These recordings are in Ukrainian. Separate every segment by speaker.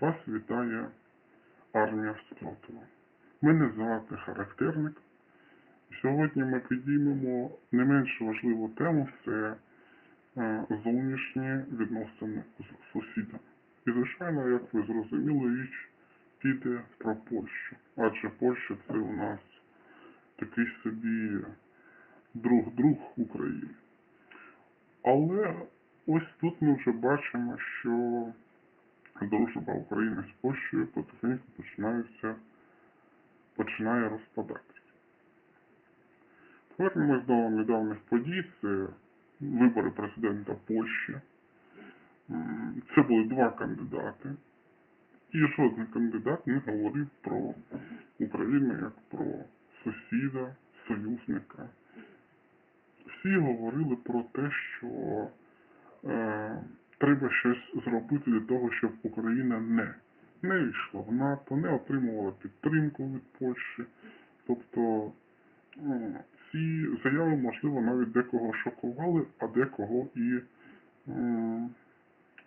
Speaker 1: Вас вітає армія спротиву. Мене звати характерник. Сьогодні ми підіймемо не менш важливу тему це е, зовнішні відносини з сусідами. І, звичайно, як ви зрозуміли, річ піде про Польщу. Адже Польща це у нас такий собі друг-друг України. Але ось тут ми вже бачимо, що дружба України з Польщею потихеньку починається, починає розпадатися. Повернемось до недавніх подій. Це вибори президента Польщі. Це були два кандидати. І жоден кандидат не говорив про Україну як про сусіда, союзника. Всі говорили про те, що е, треба щось зробити для того, щоб Україна не, не йшла в НАТО, не отримувала підтримку від Польщі. Тобто е, ці заяви, можливо, навіть декого шокували, а декого і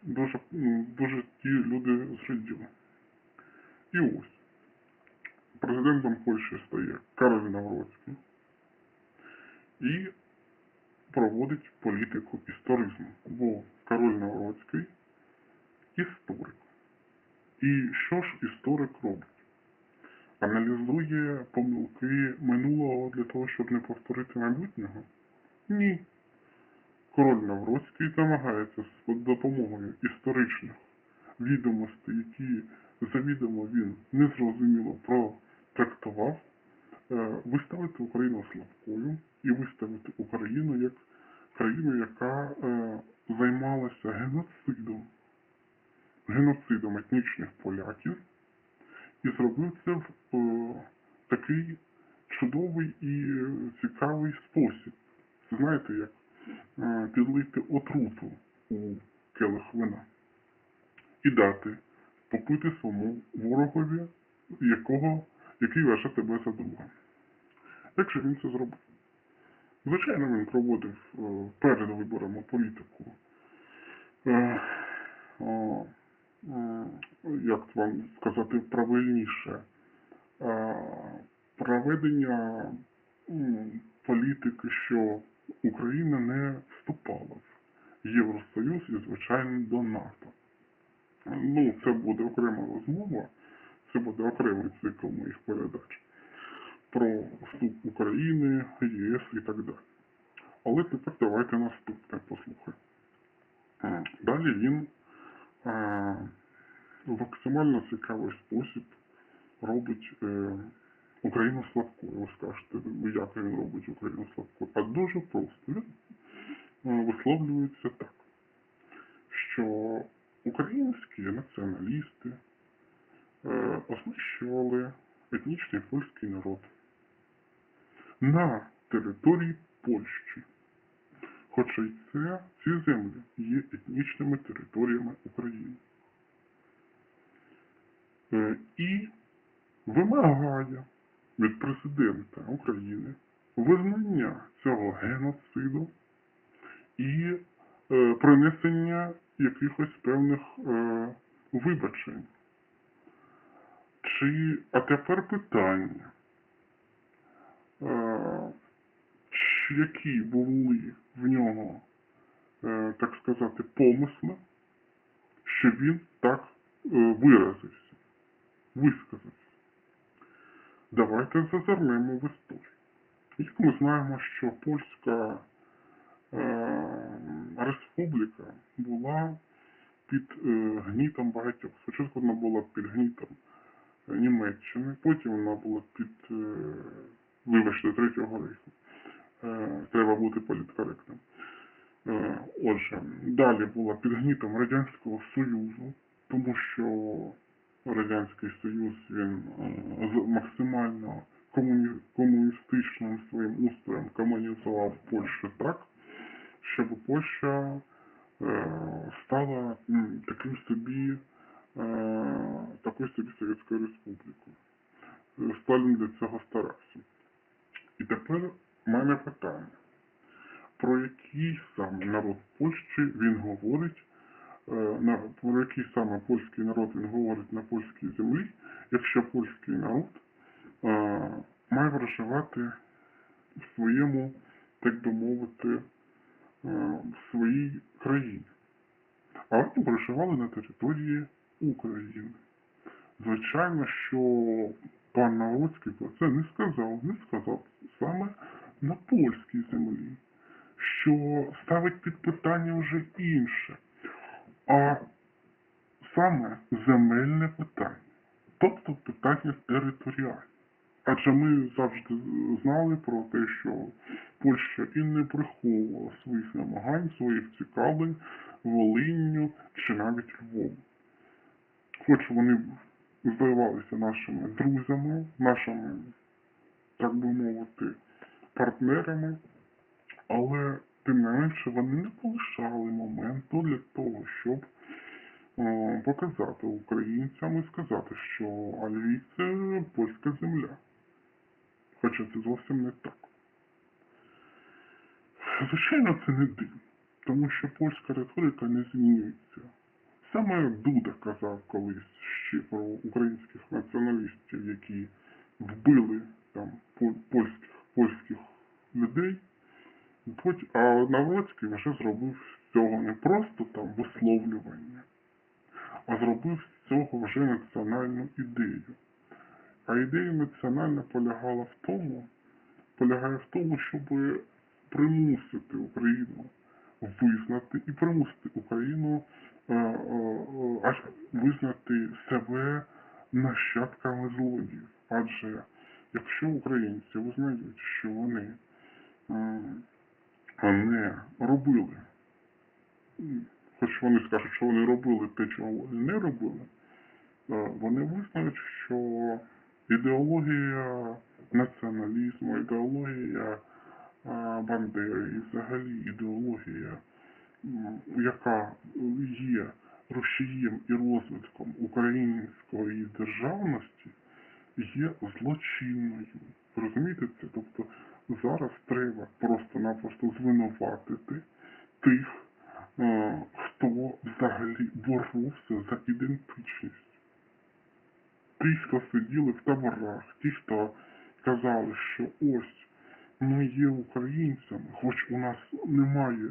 Speaker 1: дуже, дуже ті люди зраділи. І ось президентом Польщі стає Кароль Навроцький і проводить політику історизму, бо Король Навроцький історик. І що ж історик робить? Аналізує помилки минулого для того, щоб не повторити майбутнього? Ні. Король Навроцький намагається з допомогою історичних відомостей, які завідомо він незрозуміло протрактував, е, виставити Україну слабкою і виставити Україну як країну, яка е, займалася геноцидом, геноцидом етнічних поляків, і зробив це в е, такий чудовий і цікавий спосіб. Знаєте, як е, підлити отруту у келих вина і дати попити своєму ворогові, якого, який вважає тебе за друга. Як же він це зробив? Звичайно, він проводив е, перед виборами політику. Е, е, як вам сказати правильніше, проведення політики, що Україна не вступала в Євросоюз і, звичайно, до НАТО. Ну, це буде окрема розмова, це буде окремий цикл моїх передач про вступ України, ЄС і так далі. Але тепер давайте наступне послухаємо. Е, Далі він е, в максимально цікавий спосіб робить е, Україну слабкою. Ви скажете, «Ну, як він робить Україну слабкою? А дуже просто. Він е, висловлюється так, що українські націоналісти е, оснащували етнічний польський народ на території Польщі. Хоча й це, ці землі є етнічними територіями України. Е, І вимагає від президента України визнання цього геноциду і е, принесення якихось певних е, вибачень. Чи, а тепер питання, які були в нього, е, так сказати, помисли, що він так е, виразився, висказався. Давайте зазирнемо в історію. Як ми знаємо, що польська е, республіка була під е, гнітом багатьох. Спочатку вона була під гнітом е, Німеччини, потім вона була під, е, вибачте, Третього рейху. Е, треба бути політкоректним. Е, отже, далі була під гнітом Радянського Союзу, тому що Радянський Союз він е, максимально комуні... комуністичним своїм устроєм комунізував Польщу так, щоб Польща стала таким собі такою собі Совєтською Республікою. Сталін для цього старався. І тепер в мене питання, про який саме народ Польщі він говорить, е, про який саме польський народ він говорить на польській землі, якщо польський народ е, має проживати в своєму, так би мовити, е, в своїй країні. А вони проживали на території України. Звичайно, що пан Навроцький про це не сказав, не сказав саме на польській землі, що ставить під питання вже інше, а саме земельне питання, тобто питання територіальне. Адже ми завжди знали про те, що Польща і не приховувала своїх намагань, своїх цікавлень Волинню чи навіть Львовом. Хоч вони здавалися нашими друзями, нашими, так би мовити, партнерами, але тим не менше вони не полишали моменту для того, щоб е, показати українцям і сказати, що Львів – це польська земля. Хоча це зовсім не так. Звичайно, це не дивно, тому що польська риторика не змінюється. Саме Дуда казав колись ще про українських націоналістів, які вбили там польських, польських людей. А Навроцький вже зробив з цього не просто там висловлювання, а зробив з цього вже національну ідею. А ідея національна полягала в тому, полягає в тому, щоб примусити Україну визнати і примусити Україну аж визнати себе нащадками злодіїв. Адже якщо українці визнають, що вони не робили, хоч вони скажуть, що вони робили те, чого вони не робили, е, вони визнають, що ідеологія націоналізму, ідеологія е, Бандери і взагалі ідеологія, яка є рушієм і розвитком української державності, є злочинною. Розумієте це? Тобто зараз треба просто-напросто звинуватити тих, е, хто взагалі боровся за ідентичність. Ті, хто сиділи в таборах, ті, хто казали, що ось ми є українцями, хоч у нас немає,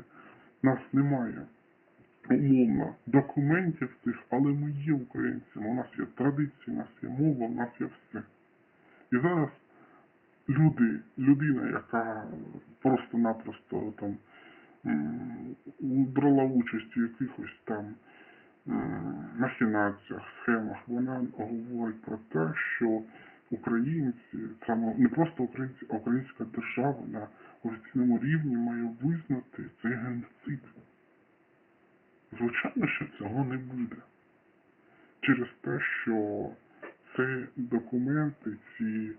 Speaker 1: нас немає умовно документів цих, але ми є українцями, у нас є традиції, у нас є мова, у нас є все. І зараз люди, людина, яка просто-напросто там брала участь у якихось там м, махінаціях, схемах, вона говорить про те, що українці, саме не просто українці, а українська держава на офіційному рівні має визнати цей геноцид. Звичайно, що цього не буде. Через те, що ці документи, ці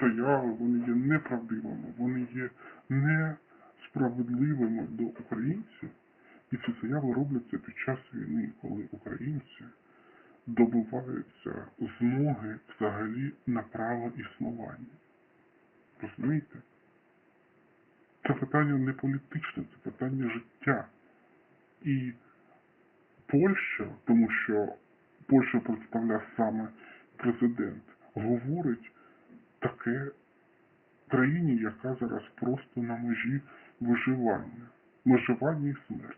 Speaker 1: заяви, вони є неправдивими, вони є несправедливими до українців. І ці заяви робляться під час війни, коли українці добиваються змоги взагалі на право існування. Розумієте? Це питання не політичне, це питання життя. І Польща, тому що Польща представляє саме президент, говорить таке країні, яка зараз просто на межі виживання, виживання і смерті.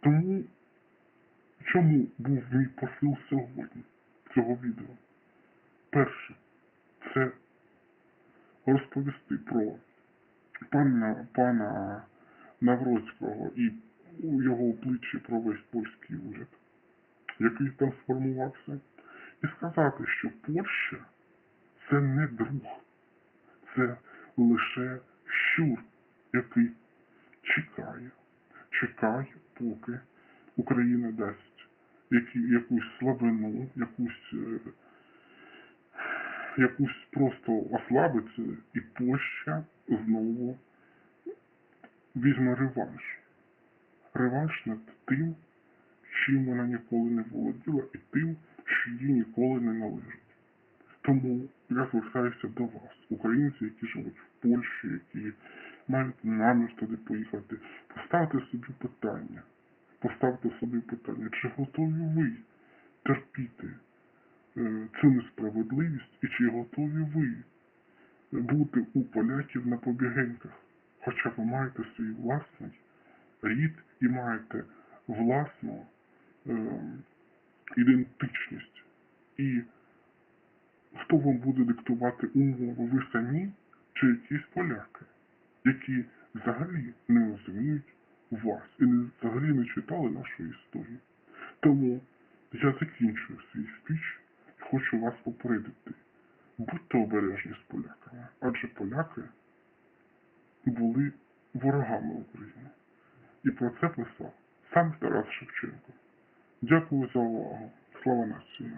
Speaker 1: Тому чому був мій посил сьогодні цього відео? Перше, це розповісти про пана, пана Навроцького і його обличчі про весь польський уряд, який там сформувався, і сказати, що Польща це не друг, це лише щур, який чекає, чекає, поки Україна дасть які, якусь слабину, якусь, е, якусь просто ослабиться, і Польща знову візьме реванш. Реванш над тим, чим вона ніколи не володіла, і тим, що їй ніколи не належить. Тому я звертаюся до вас, українці, які живуть в Польщі, які мають намір туди поїхати, поставте собі питання, поставте собі питання, чи готові ви терпіти е, цю несправедливість і чи готові ви бути у поляків на побігеньках, хоча ви маєте свій власний рід і маєте власну е, ідентичність. І хто вам буде диктувати умови, ви самі чи якісь поляки, які взагалі не розуміють вас і не, взагалі не читали нашу історію. Тому я закінчую свій спіч і хочу вас попередити. Будьте обережні з поляками, адже поляки були ворогами України. І про це писав сам Тарас Шевченко. Дякую за увагу. Слава нації!